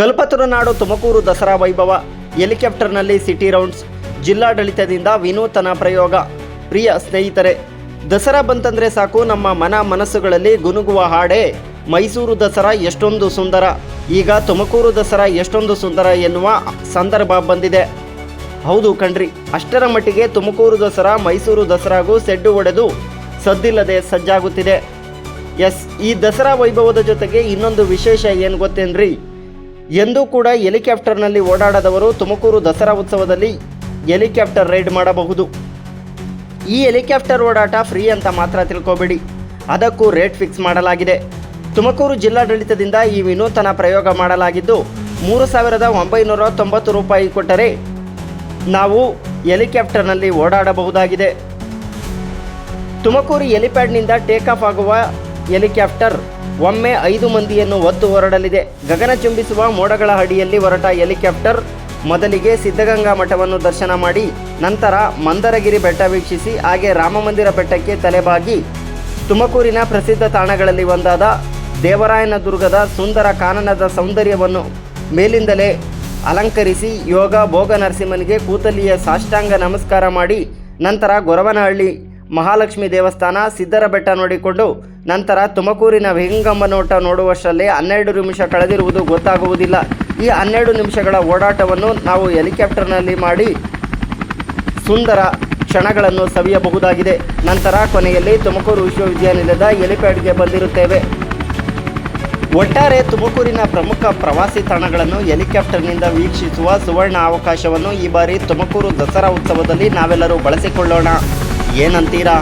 ಕಲ್ಪತರು ನಾಡು ತುಮಕೂರು ದಸರಾ ವೈಭವ ಹೆಲಿಕಾಪ್ಟರ್ನಲ್ಲಿ city rounds ಜಿಲ್ಲಾಡಳಿತದಿಂದ ವಿನೂತನ ಪ್ರಯೋಗ. ಪ್ರಿಯ ಸ್ನೇಹಿತರೆ, ದಸರಾ ಬಂತಂದ್ರೆ ಸಾಕು, ನಮ್ಮ ಮನ ಮನಸ್ಸುಗಳಲ್ಲಿ ಗುನುಗುವ ಹಾಡೆ. ಮೈಸೂರು ದಸರಾ ಎಷ್ಟೊಂದು ಸುಂದರ. ಈಗ ತುಮಕೂರು ದಸರಾ ಎಷ್ಟೊಂದು ಸುಂದರ ಎನ್ನುವ ಸಂದರ್ಭ ಬಂದಿದೆ. ಹೌದು ಕಣ್ರಿ, ಅಷ್ಟರ ಮಟ್ಟಿಗೆ ತುಮಕೂರು ದಸರಾ ಮೈಸೂರು ದಸರಾಗೂ ಸೆಡ್ಡು ಒಡೆದು ಸದ್ದಿಲ್ಲದೆ ಸಜ್ಜಾಗುತ್ತಿದೆ. ಎಸ್, ಈ ದಸರಾ ವೈಭವದ ಜೊತೆಗೆ ಇನ್ನೊಂದು ವಿಶೇಷ ಏನು ಗೊತ್ತೇನ್ರಿ? ಎಂದೂ ಕೂಡ ಹೆಲಿಕಾಪ್ಟರ್ನಲ್ಲಿ ಓಡಾಡದವರು ತುಮಕೂರು ದಸರಾ ಉತ್ಸವದಲ್ಲಿ ಹೆಲಿಕಾಪ್ಟರ್ ರೈಡ್ ಮಾಡಬಹುದು. ಈ ಹೆಲಿಕಾಪ್ಟರ್ ಓಡಾಟ ಫ್ರೀ ಅಂತ ಮಾತ್ರ ತಿಳ್ಕೊಬೇಡಿ. ಅದಕ್ಕೂ ರೇಟ್ ಫಿಕ್ಸ್ ಮಾಡಲಾಗಿದೆ. ತುಮಕೂರು ಜಿಲ್ಲಾಡಳಿತದಿಂದ ಈ ವಿನೂತನ ಪ್ರಯೋಗ ಮಾಡಲಾಗಿದ್ದು, ಮೂರು ಸಾವಿರದ ಒಂಬೈನೂರ ತೊಂಬತ್ತು ರೂಪಾಯಿ ಕೊಟ್ಟರೆ ನಾವು ಹೆಲಿಕಾಪ್ಟರ್ನಲ್ಲಿ ಓಡಾಡಬಹುದಾಗಿದೆ. ತುಮಕೂರು ಹೆಲಿಪ್ಯಾಡ್ನಿಂದ ಟೇಕ್ ಆಫ್ ಆಗುವ ಹೆಲಿಕಾಪ್ಟರ್. ಒಮ್ಮೆ ಐದು ಮಂದಿಯನ್ನು ಒತ್ತು ಹೊರಡಲಿದೆ. ಗಗನ ಚುಂಬಿಸುವ ಮೋಡಗಳ ಅಡಿಯಲ್ಲಿ ಹೊರಟ ಹೆಲಿಕಾಪ್ಟರ್ ಮೊದಲಿಗೆ ಸಿದ್ಧಗಂಗಾ ಮಠವನ್ನು ದರ್ಶನ ಮಾಡಿ, ನಂತರ ಮಂದರಗಿರಿ ಬೆಟ್ಟ ವೀಕ್ಷಿಸಿ, ಹಾಗೆ ರಾಮಮಂದಿರ ಬೆಟ್ಟಕ್ಕೆ ತಲೆಬಾಗಿ ತುಮಕೂರಿನ ಪ್ರಸಿದ್ಧ ತಾಣಗಳಲ್ಲಿ ಒಂದಾದ ದೇವರಾಯನದುರ್ಗದ ಸುಂದರ ಕಾನನದ ಸೌಂದರ್ಯವನ್ನು ಮೇಲಿಂದಲೇ ಅಲಂಕರಿಸಿ, ಯೋಗ ಭೋಗ ನರಸಿಂಹನಿಗೆ ಕೂತಲಿಯ ಸಾಷ್ಟಾಂಗ ನಮಸ್ಕಾರ ಮಾಡಿ, ನಂತರ ಗೊರವನಹಳ್ಳಿ ಮಹಾಲಕ್ಷ್ಮಿ ದೇವಸ್ಥಾನ ಸಿದ್ದರ ಬೆಟ್ಟ ನೋಡಿಕೊಂಡು ನಂತರ ತುಮಕೂರಿನ ವಿಹಂಗಮ ನೋಟ ನೋಡುವಷ್ಟರಲ್ಲಿ ಹನ್ನೆರಡು ನಿಮಿಷ ಕಳೆದಿರುವುದು ಗೊತ್ತಾಗುವುದಿಲ್ಲ. ಈ ಹನ್ನೆರಡು ನಿಮಿಷಗಳ ಓಡಾಟವನ್ನು ನಾವು ಹೆಲಿಕಾಪ್ಟರ್ನಲ್ಲಿ ಮಾಡಿ ಸುಂದರ ಕ್ಷಣಗಳನ್ನು ಸವಿಯಬಹುದಾಗಿದೆ. ನಂತರ ಕೊನೆಯಲ್ಲಿ ತುಮಕೂರು ವಿಶ್ವವಿದ್ಯಾನಿಲಯದ ಹೆಲಿಪ್ಯಾಡ್ಗೆ ಬಂದಿರುತ್ತೇವೆ. ಒಟ್ಟಾರೆ ತುಮಕೂರಿನ ಪ್ರಮುಖ ಪ್ರವಾಸಿ ತಾಣಗಳನ್ನು ಹೆಲಿಕಾಪ್ಟರ್ನಿಂದ ವೀಕ್ಷಿಸುವ ಸುವರ್ಣ ಅವಕಾಶವನ್ನು ಈ ಬಾರಿ ತುಮಕೂರು ದಸರಾ ಉತ್ಸವದಲ್ಲಿ ನಾವೆಲ್ಲರೂ ಬಳಸಿಕೊಳ್ಳೋಣ. ಏನಂತೀರಾ